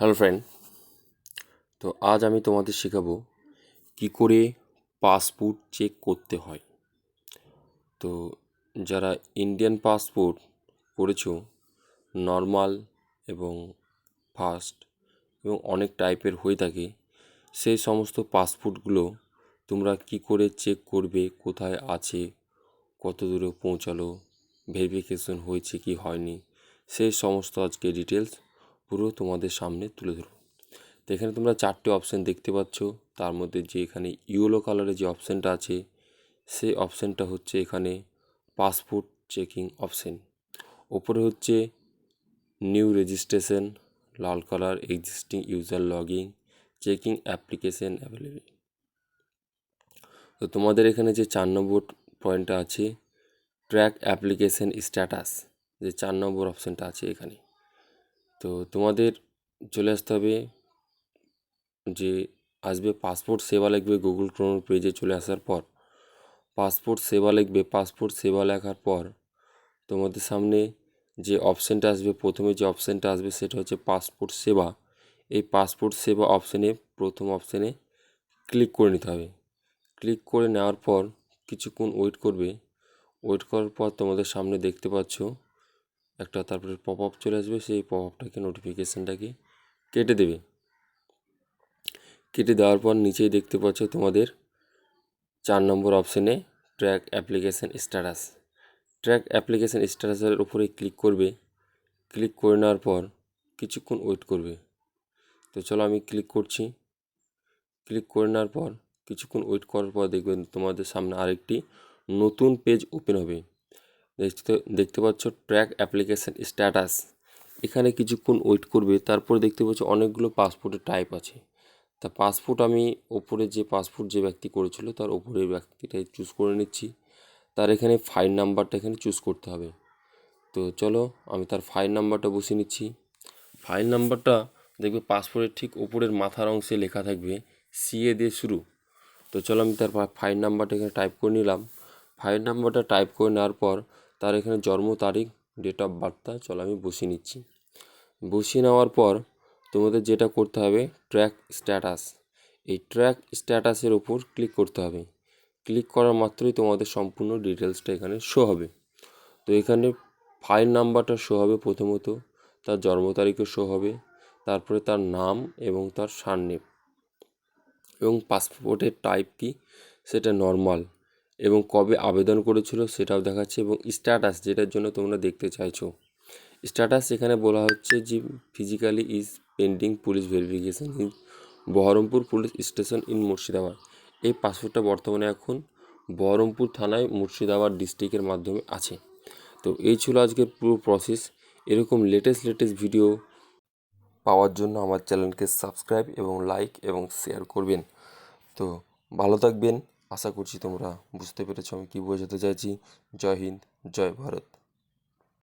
Hello friend. তো আজ আমি তোমাদের শেখাবো কি করে পাসপোর্ট চেক করতে হয়। তো যারা ইন্ডিয়ান পাসপোর্ট করেছ নর্মাল এবং ফাস্ট এবং অনেক টাইপের হয়ে থাকে, সেই সমস্ত পাসপোর্টগুলো তোমরা কি করে চেক করবে, কোথায় আছে, কত দূরে পৌঁছালো, ভেরিফিকেশন হয়েছে কি হয়নি, সেই সমস্ত আজকে ডিটেলস পুরো তোমাদের সামনে তুলে ধরবো। তো এখানে তোমরা চারটে অপশান দেখতে পাচ্ছ। তার মধ্যে যে এখানে ইয়েলো কালারের যে অপশানটা আছে, সেই অপশানটা হচ্ছে এখানে পাসপোর্ট চেকিং অপশান ওপরে হচ্ছে নিউ রেজিস্ট্রেশন লাল colour existing user login checking application available তো তোমাদের এখানে যে চার নম্বর পয়েন্টটা আছে ট্র্যাক অ্যাপ্লিকেশন স্ট্যাটাস যে চার নম্বর অপশানটা আছে এখানে। তো তোমাদের চলে আসতে হবে যে আসবে পাসপোর্ট সেবা লিখবে গুগল ক্রোম পেজে চলে আসার পর। পাসপোর্ট সেবা লিখবে পাসপোর্ট সেবা লেখার পর তোমাদের সামনে যে অপশানটা আসবে, প্রথমে যে অপশানটা আসবে সেটা হচ্ছে পাসপোর্ট সেবা। এই পাসপোর্ট সেবা অপশানে প্রথম অপশানে ক্লিক করে নিতে হবে। ক্লিক করে নেওয়ার পর কিছুক্ষণ ওয়েট করবে। ওয়েট করার পর তোমাদের সামনে দেখতে পাচ্ছ একটা তারপরে পপ আপ চলে আসবে, সেই পপ আপটাকে নোটিফিকেশানটাকে কেটে দেবে। কেটে দেওয়ার পর নিচেই দেখতে পাচ্ছ তোমাদের চার নম্বর অপশানে track application status track application স্ট্যাটাসের উপরে ক্লিক করবে। ক্লিক করে নেওয়ার পর কিছুক্ষণ ওয়েট করবে। তো চলো আমি ক্লিক করছি। ক্লিক করে নেওয়ার পর কিছুক্ষণ ওয়েট করার পর দেখবেন তোমাদের সামনে আরেকটি নতুন পেজ ওপেন হবে। দেখতে দেখতে পাচ্ছ ট্র্যাক অ্যাপ্লিকেশান স্ট্যাটাস এখানে কিছুক্ষণ ওয়েট করবে, তারপর দেখতে পাচ্ছ অনেকগুলো পাসপোর্টের টাইপ আছে। তা পাসপোর্ট আমি ওপরে যে পাসপোর্ট যে ব্যক্তি করেছিল, তার ওপরের ব্যক্তিটাই চুজ করে নিচ্ছি। তার এখানে ফাইল নাম্বারটা এখানে চুজ করতে হবে। তো চলো, আমি তার ফাইল নাম্বারটা বসিয়ে নিচ্ছি। ফাইল নাম্বারটা দেখবে পাসপোর্টের ঠিক ওপরের মাথার অংশে লেখা থাকবে সিএ দিয়ে শুরু। তো চলো আমি তার ফাইল নাম্বারটা এখানে টাইপ করে নিলাম। ফাইল নাম্বারটা টাইপ করে নেওয়ার পর তার এখানে জন্ম তারিখ ডেট অফ বার্থটা চলো আমি বসিয়ে নিচ্ছি। বসিয়ে নেওয়ার পর তোমাদের যেটা করতে হবে ট্র্যাক স্ট্যাটাস এই ট্র্যাক স্ট্যাটাসের ওপর ক্লিক করতে হবে। ক্লিক করার মাত্রই তোমাদের সম্পূর্ণ ডিটেলসটা এখানে শো হবে। তো এখানে ফাইল নাম্বারটা শো হবে প্রথমত, তার জন্ম তারিখও শো হবে, তারপরে তার নাম এবং তার সারনেম এবং পাসপোর্টের টাইপ কি, সেটা নর্মাল এবং কবে আবেদন করেছিল সেটাও দেখাচ্ছে এবং স্ট্যাটাস যেটার জন্য তোমরা দেখতে চাইছো। স্ট্যাটাস এখানে বলা হচ্ছে যে physically is pending police verification in Baharampur police station in Murshidabad. এই পাসপোর্টটা বর্তমানে এখন বহরমপুর থানায় মুর্শিদাবাদ ডিস্ট্রিক্টের মাধ্যমে আছে। তো এই ছিল আজকের পুরো প্রসেস এরকম লেটেস্ট লেটেস্ট ভিডিও পাওয়ার জন্য আমার চ্যানেলকে সাবস্ক্রাইব এবং লাইক এবং শেয়ার করবেন। তো ভালো থাকবেন। আশা করছি তোমরা বুঝতে পেরেছ আমি কী বোঝাতে চাইছি। জয় হিন্দ জয় ভারত।